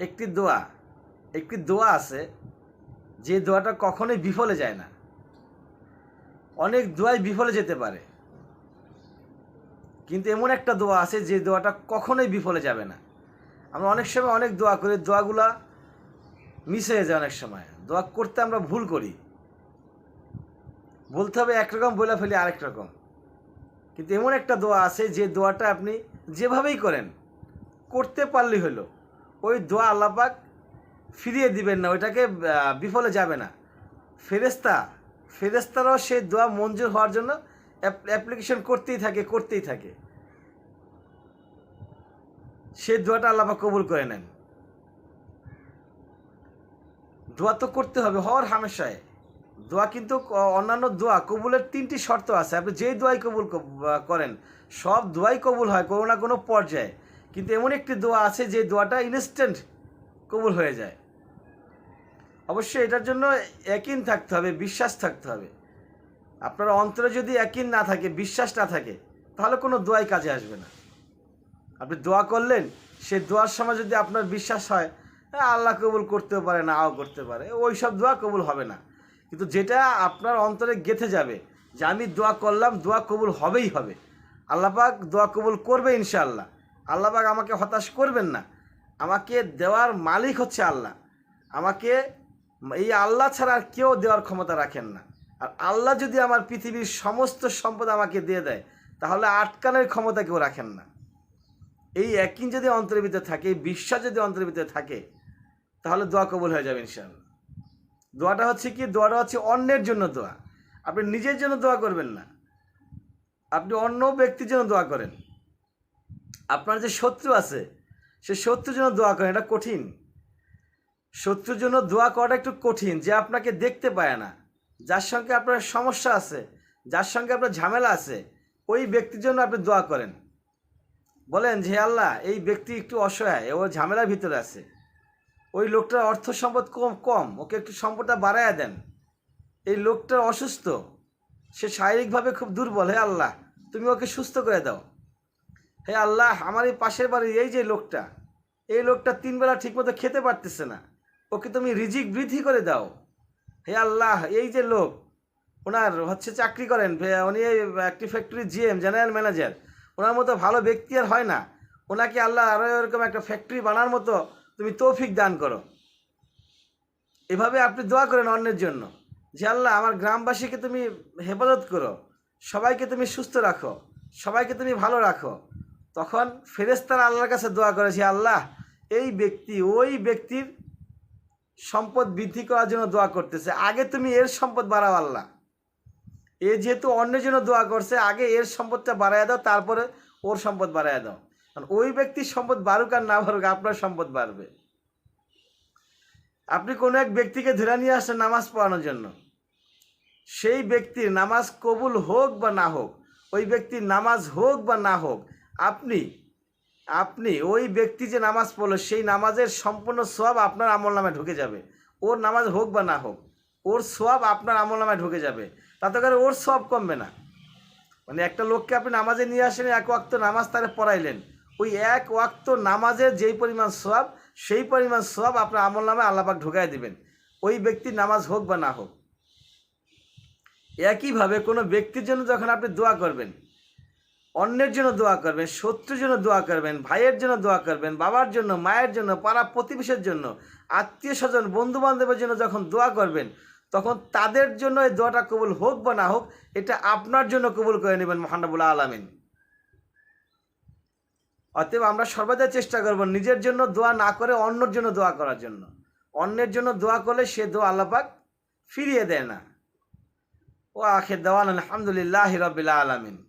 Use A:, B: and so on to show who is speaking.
A: একটি দোয়া একটি দোয়া আছে, যে দোয়াটা কখনোই বিফলে যায় না। অনেক দোয়াই বিফলে যেতে পারে। কিন্তু এমন একটা দোয়া আছে যে দোয়াটা কখনোই বিফলে যাবে না। আমরা অনেক সময় অনেক দোয়া করি, দোয়াগুলা মিস হয়ে যায় অনেক সময়। দোয়া করতে আমরা ভুল করি। বলতে হবে একরকম, বলে ফেলি আরেক রকম। কিন্তু এমন একটা দোয়া আছে যে দোয়াটা আপনি যেভাবেই করেন, করতে পারলেই হলো। ওই দোয়া আল্লাপাক ফিরিয়ে দিবেন না, ওইটাকে বিফলে যাবে না। ফেরেস্তা ফেরেস্তারাও সেই দোয়া মঞ্জুর হওয়ার জন্য অ্যাপ্লিকেশন করতেই থাকে করতেই থাকে। সেই দোয়াটা আল্লাপাক কবুল করে নেন। দোয়া তো করতে হবে, হওয়ার হামেশায়। দোয়া কিন্তু অন্যান্য দোয়া, কবুলের তিনটি শর্ত আছে। আপনি যেই দোয়াই কবুল করেন, সব দোয়াই কবুল হয় কোনো না কোনো পর্যায়ে। কিন্তু এমন একটি দোয়া আছে যে দোয়াটা ইনস্ট্যান্ট কবুল হয়ে যায়। অবশ্যই এটার জন্য একিন থাকতে হবে, বিশ্বাস থাকতে হবে। আপনার অন্তরে যদি একিন না থাকে, বিশ্বাস না থাকে, তাহলে কোনো দোয়াই কাজে আসবে না। আপনি দোয়া করলেন সে দোয়ার সময় যদি আপনার বিশ্বাস হয় আল্লাহ কবুল করতেও পারে নাও করতে পারে। ওই সব দোয়া কবুল হবে না। কিন্তু যেটা আপনার অন্তরে গেথে যাবে যে, আমি দোয়া করলাম, দোয়া কবুল হবেই হবে। আল্লাপাক দোয়া কবুল করবে ইনশাআল্লাহ। আল্লাপাক আমাকে হতাশ করবেন না। আমাকে দেওয়ার মালিক হচ্ছে আল্লাহ। আমাকে এই আল্লাহ ছাড়া আর কেউ দেওয়ার ক্ষমতা রাখেন না। আর আল্লাহ যদি আমার পৃথিবীর সমস্ত সম্পদ আমাকে দিয়ে দেয়, তাহলে আটকানোর ক্ষমতা কেউ রাখেন না। এই একই যদি অন্তরের ভিতরে থাকে, এই বিশ্বাস যদি অন্তরের ভিতরে থাকে, তাহলে দোয়া কবুল হয়ে যাবে ইনশাআল্লাহ। দোয়াটা হচ্ছে কি? দোয়াটা হচ্ছে অন্যের জন্য দোয়া। আপনি নিজের জন্য দোয়া করবেন না। আপনি অন্য ব্যক্তির জন্য দোয়া করেন। আপনার যে শত্রু আছে, সে শত্রুর জন্য দোয়া করেন, এটা কঠিন। শত্রুর জন্য দোয়া করাটা একটু কঠিন, যে আপনাকে দেখতে পায় না। যার সঙ্গে আপনার সমস্যা আছে, যার সঙ্গে আপনার ঝামেলা আছে, ওই ব্যক্তির জন্য আপনি দোয়া করেন। বলেন যে আল্লাহ, এই ব্যক্তি একটু অসহায়, ও ঝামেলার ভিতরে আছে। ওই লোকটার অর্থ সম্পদ কম কম, ওকে একটু সম্পদটা বাড়াইয়া দেন। এই লোকটার অসুস্থ, সে শারীরিকভাবে খুব দুর্বল, হে আল্লাহ, তুমি ওকে সুস্থ করে দাও। হে আল্লাহ, আমার এই পাশের বাড়ির এই যে লোকটা, এই লোকটা তিনবেলা ঠিকমতো খেতে পারতেছে না। ওকে তুমি রিজিক বৃদ্ধি করে দাও। হে আল্লাহ, এই যে লোক, ওনার হচ্ছে চাকরি করেন উনি একটি ফ্যাক্টরি জিএম জেনারেল ম্যানেজার ওনার মতো ভালো ব্যক্তি আর হয় না। ওনাকে আল্লাহ আরও এরকম একটা ফ্যাক্টরি বানার মতো তুমি তৌফিক দান করো। এভাবে আপনি দোয়া করেন অন্যের জন্য। যে আল্লাহ, আমার গ্রামবাসীকে তুমি হেফাজত করো। সবাইকে তুমি সুস্থ রাখো। সবাইকে তুমি ভালো রাখো। তখন ফেরেস্তারা আল্লাহর কাছে দোয়া করে যে আল্লাহ, এই ব্যক্তি, ওই ব্যক্তির সম্পদ বৃদ্ধি করার জন্য দোয়া করতেছে। আগে তুমি এর সম্পদ বাড়াও আল্লাহ। এ যেহেতু অন্যের জন্য দোয়া করছে, আগে এর সম্পদটা বাড়াইয়া দাও, তারপরে ওর সম্পদ বাড়াইয়া দাও। কারণ ওই ব্যক্তির সম্পদ বাড়ুক আর না বাড়ুক, আপনার সম্পদ বাড়বে। আপনি কোনো এক ব্যক্তিকে ধরে নিয়ে আসেন নামাজ পড়ানোর জন্য। সেই ব্যক্তির নামাজ কবুল হোক বা না হোক, ওই ব্যক্তির নামাজ হোক বা না হোক আপনি আপনি ওই ব্যক্তি যে নামাজ পড়ল, সেই নামাজের সম্পূর্ণ সব আপনার আমল নামে ঢুকে যাবে। ওর নামাজ হোক বা না হোক, ওর সব আপনার আমল নামে ঢুকে যাবে। তাতে করে ওর সব কমবে না। মানে একটা লোককে আপনি নামাজে নিয়ে আসেন, এক ওয়াক্ত নামাজ তারে পড়াইলেন। ওই এক ওয়াক্ত নামাজের যেই পরিমাণ সব সেই পরিমাণ সব আপনার আমল নামে আল্লাপাক ঢুকাই দিবেন। ওই ব্যক্তির নামাজ হোক বা না হোক। একইভাবে কোনো ব্যক্তির জন্য যখন আপনি দোয়া করবেন অন্যের জন্য দোয়া করবেন, শত্রুর জন্য দোয়া করবেন, ভাইয়ের জন্য দোয়া করবেন, বাবার জন্য, মায়ের জন্য, পাড়া প্রতিবেশের জন্য আত্মীয় স্বজন বন্ধু বান্ধবের জন্য যখন দোয়া করবেন, তখন তাদের জন্য এই দোয়াটা কবুল হোক বা না হোক, এটা আপনার জন্য কবুল করে নেবেন মহানবুল্লাহ আলমিন। অতএব আমরা সর্বদা চেষ্টা করব নিজের জন্য দোয়া না করে অন্যর জন্য দোয়া করার জন্য। অন্যের জন্য দোয়া করলে সে দোয়া আল্লাপাক ফিরিয়ে দেয় না। ও আখের দেওয়ান আলহামদুলিল্লাহ রবিল্লা আলমিন।